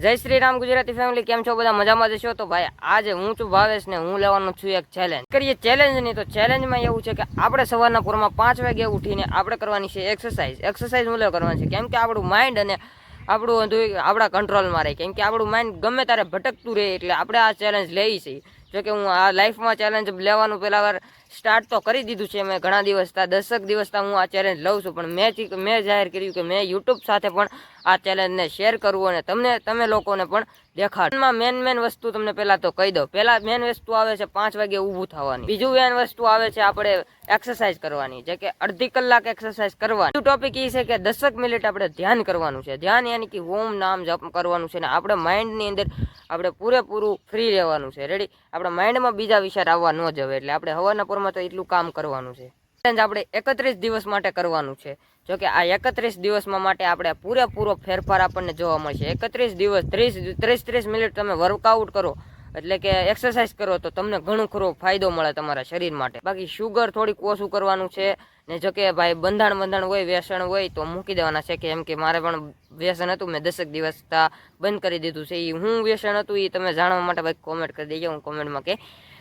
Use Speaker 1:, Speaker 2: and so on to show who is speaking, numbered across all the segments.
Speaker 1: જય શ્રી રામ ગુજરાતી ફેમિલી કેમ છો? બધા મજામાં જશો તો ભાઈ, આજે હું છું ભાવેશ ને હું લેવાનો છું એક ચેલેન્જ કરીએ ચેલેન્જ નહીં તો ચેલેન્જમાં એવું છે કે આપણે સવારના પૂરમાં પાંચ વાગે ઉઠીને આપણે કરવાની છે એક્સરસાઇઝ એક્સરસાઇઝ હું કરવાની છે? કેમ કે આપણું માઇન્ડ અને આપણું બધું આપણા કંટ્રોલમાં રહે. કેમ કે આપણું માઇન્ડ ગમે ત્યારે ભટકતું રહે એટલે આપણે આ ચેલેન્જ લઈ છીએ. જોકે હું આ લાઈફમાં ચેલેન્જ લેવાનું પહેલાં વાર સ્ટાર્ટ તો કરી દીધું છે મેં ઘણા દિવસતા દસક દિવસતા હું આ ચેલેન્જ લઉં છું. પણ મેં મેં જાહેર કર્યું કે મેં યુટ્યુબ સાથે પણ આ ચેલેન્જને શેર કરવું અને તમને, તમે લોકોને પણ દેખાડમાં મેન મેન વસ્તુ તમને પહેલાં તો કહી દઉં. પહેલા મેન વસ્તુ આવે છે પાંચ વાગે ઊભું થવાની. બીજું મેન વસ્તુ આવે છે આપણે એક્સરસાઇઝ કરવાની. જે કે અડધી કલાક એક્સરસાઇઝ કરવાની. ટોપિક એ છે કે દસક મિનિટ આપણે ધ્યાન કરવાનું છે. ધ્યાન યાની કે ઓમ નામ જપ કરવાનું છે ને આપણે માઇન્ડની અંદર આપણે પૂરેપૂરું ફ્રી રહેવાનું છે. રેડી આપણા માઇન્ડમાં બીજા વિચાર આવવા ન જવે એટલે આપણે હવાના પોરમાં તો એટલું કામ કરવાનું છે. ચેલેન્જ આપણે એકત્રીસ દિવસ માટે કરવાનું છે. જો કે આ એકત્રીસ દિવસમાં માટે આપણે પૂરેપૂરો ફેરફાર આપણને જોવા મળશે. એકત્રીસ દિવસ, ત્રીસ ત્રીસ ત્રીસ મિનિટ તમે વર્કઆઉટ કરો, એટલે કે એક્સરસાઇઝ કરો, તો તમને ઘણો ખરો ફાયદો મળે તમારા શરીર માટે. બાકી શુગર થોડીક ઓછું કરવાનું છે, ને જો કે ભાઈ બંધાણ બંધાણ હોય, વ્યસન હોય, તો મૂકી દેવાના છે કે એમ કે મારે પણ વ્યસન હતું, મેં દસક દિવસ બંધ કરી દીધું છે. એ હું વ્યસન હતું એ તમે જાણવા માટે ભાઈ કોમેન્ટ કરી દેજો, હું કોમેન્ટમાં કે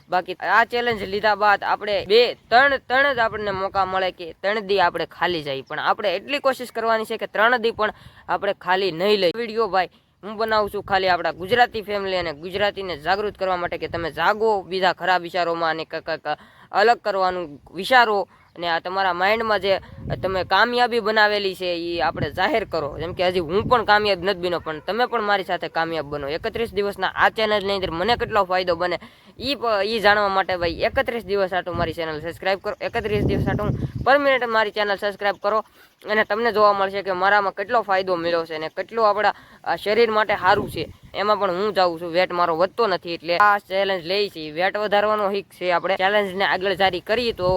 Speaker 1: બાકી આ ચેલેન્જ લીધા બાદ આપણે બે ત્રણ ત્રણ જ આપણને મોકા મળે કે ત્રણ દી આપણે ખાલી જાય પણ આપણે એટલી કોશિશ કરવાની છે કે ત્રણ દી પણ આપણે ખાલી નહીં લઈ વીડિયો ભાઈ, હું બનાવું છું ખાલી આપણા ગુજરાતી ફેમિલી અને ગુજરાતીને જાગૃત કરવા માટે કે તમે જાગો બીજા ખરાબ વિચારોમાં અને અલગ કરવાનું વિચારો. અને આ તમારા માઇન્ડમાં જે તમે કામયાબી બનાવેલી છે એ આપણે જાહેર કરો. જેમ કે હજી હું પણ કામયાબ નથી બન્યો, પણ તમે પણ મારી સાથે કામયાબ બનો. એકત્રીસ દિવસના આ ચેનલની અંદર મને કેટલો ફાયદો બને એ એ જાણવા માટે ભાઈ, એકત્રીસ દિવસ આટું મારી ચેનલ સબસ્ક્રાઈબ કરો. એકત્રીસ દિવસ આટું પર મિનિટ મારી ચેનલ સબસ્ક્રાઈબ કરો અને તમને જોવા મળશે કે મારામાં કેટલો ફાયદો મળ્યો છે અને કેટલું આપણા શરીર માટે સારું છે. એમાં પણ હું જાઉં છું. વેટ મારો વધતો નથી એટલે આ ચેલેન્જ લઈ છે. વેટ વધારવાનો હિક છે. આપણે ચેલેન્જને આગળ જારી કરીએ તો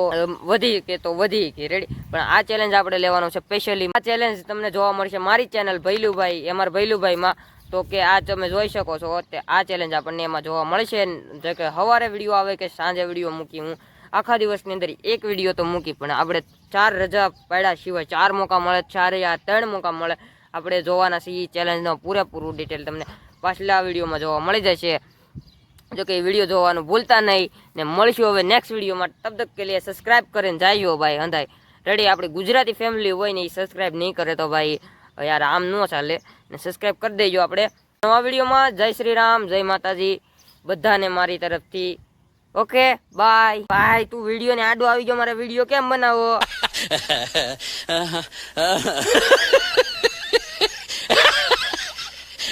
Speaker 1: વધી કે તો વધી કે. રેડી પણ આ ચેલેન્જ આપણે લેવાનો છે સ્પેશિયલી આ ચેલેન્જ તમને જોવા મળશે મારી ચેનલ ભૈલુભાઈ એમાર ભૈલુભાઈમાં તો કે આ તમે જોઈ શકો છો તે આ ચેલેન્જ આપણને એમાં જોવા મળશે. જે કે સવારે વીડિયો આવે કે સાંજે વીડિયો મૂકી હું. આખા દિવસની અંદર એક વીડિયો તો મૂકી, પણ આપણે ચાર રજા પાડ્યા સિવાય ચાર મોકા મળે, ચાર યા ત્રણ મોકા મળે. આપણે જોવાના છીએ ચેલેન્જનો પૂરેપૂરું ડિટેલ તમને. પાછલા વિડીયોમાં જોવા મળી જશે. જો કે વીડિયો જોવાનું ભૂલતા નહીં ને મળશું હવે નેક્સ્ટ વિડીયોમાં. તબ તક કે લીએ સબસ્ક્રાઈબ કરીને જાયો ભાઈ હંધાય. રેડી આપણી ગુજરાતી ફેમિલી હોય ને એ સબસ્ક્રાઈબ નહીં કરે તો ભાઈ, યાર આમ ન ચાલે. ને સબસ્ક્રાઈબ કરી દેજો આપણે. નવા વિડીયોમાં જય શ્રી રામ, જય માતાજી. બધાને મારી તરફથી. ઓકે બાય બાય તું વીડિયો ને આડો આવી ગયો, મારે વીડિયો કેમ બનાવો?